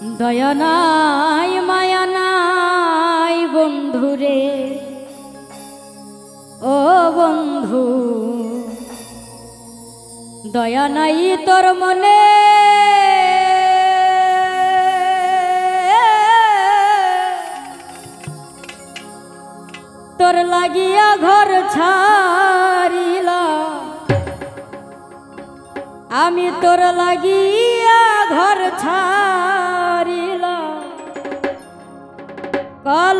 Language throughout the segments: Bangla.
দয়া নাই, মায়া নাই বন্ধুরে ও বন্ধু, দয়া নাই তোর মনে। তোর লাগিয়া ঘর ছাড়িলা আমি তোর লাগিয়া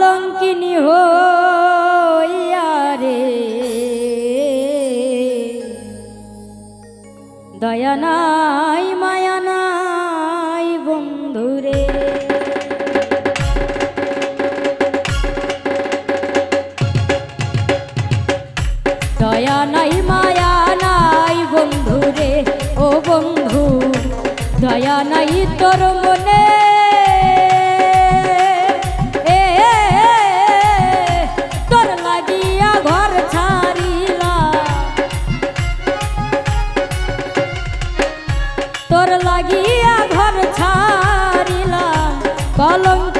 কলঙ্কিনী হইয়া রে। দয়া কলঙ্কিনী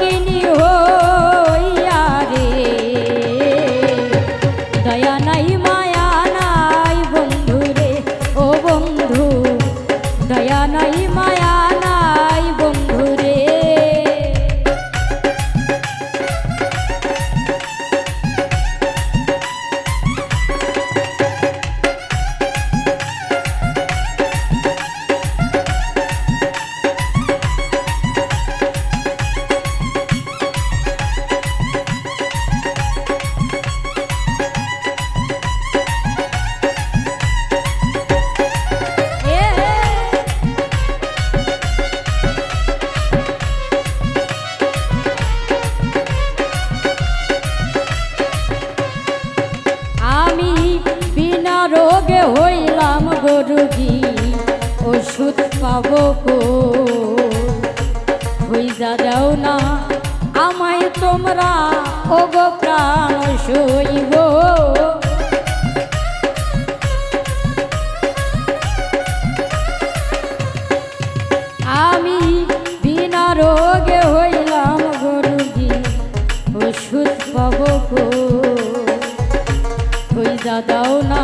পাবো হইজা দাও না আমায় তোমরা, ওগো প্রাণ সইব আমি বিনা রোগে হইলাম গরুগি, ওষুধ পাবো গো। হইজা দাও না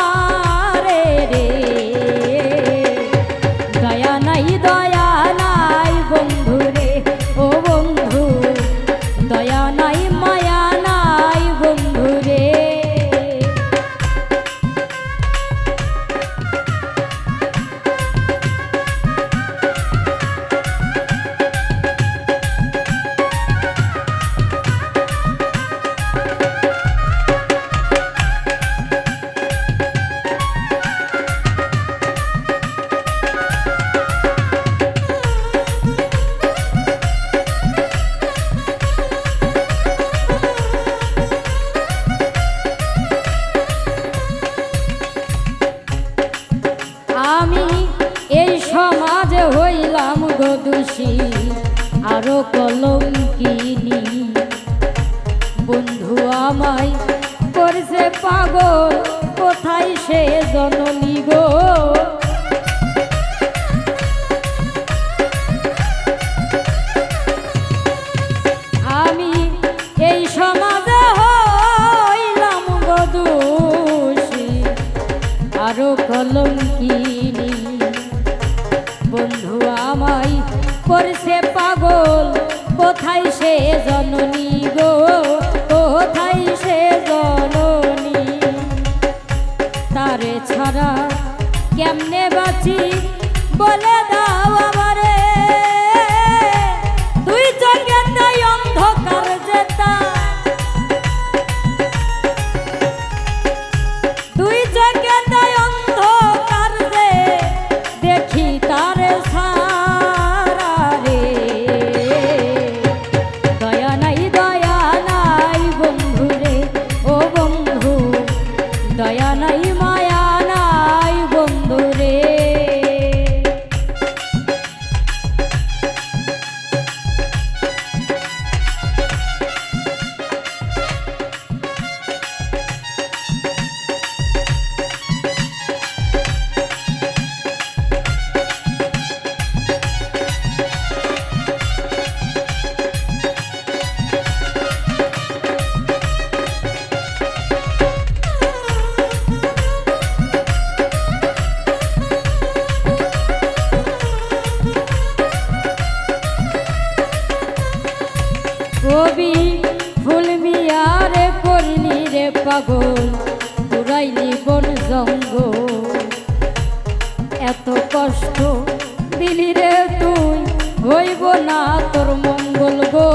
আমি এই সমাজ হইলাম গদুষী আরও কলঙ্কিনী বন্ধু আমায় করছে পাগল, কোথায় সে জননী গো? করছে পাগল? কোথায় সে জননী গো? কোথায় সে জননী? তারে ছাড়া কেমনে বাঁচি? বলে দাও। কবি ফুল মিয়ারে করলি রে পাগল দূরাইলি বন জঙ্গ এত কষ্ট দিলি রে তুই, হইব না তোর মঙ্গল গো।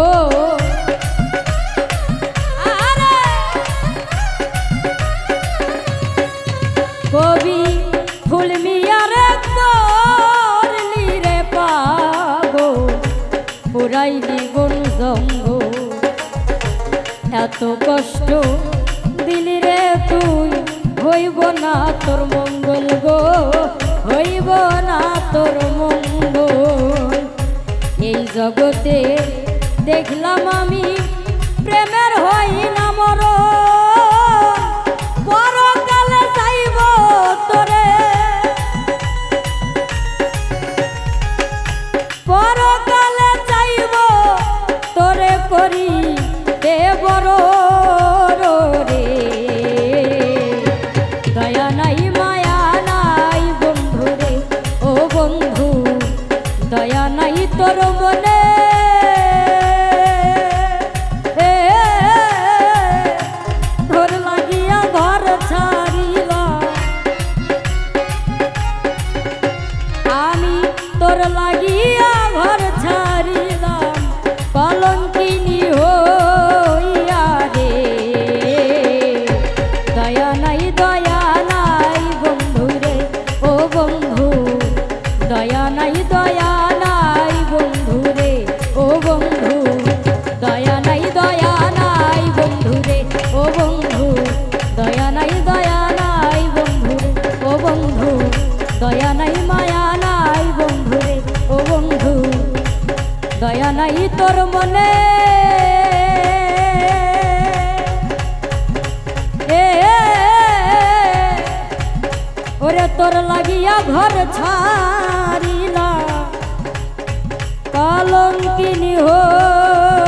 কবি ফুল মিয়ারে করলি রে পাগল, পুরাইলি বন জঙ্গ এত কষ্ট দিলি রে তুই হইব না তোর মঙ্গল গো, হইব না তোর মঙ্গল। এই জগতে দেখলাম আমি প্রেমের হই না মর তোর মনে। ওরে তোর লাগিয়া ঘর ছাড়িলা। কলঙ্কিনী হইয়া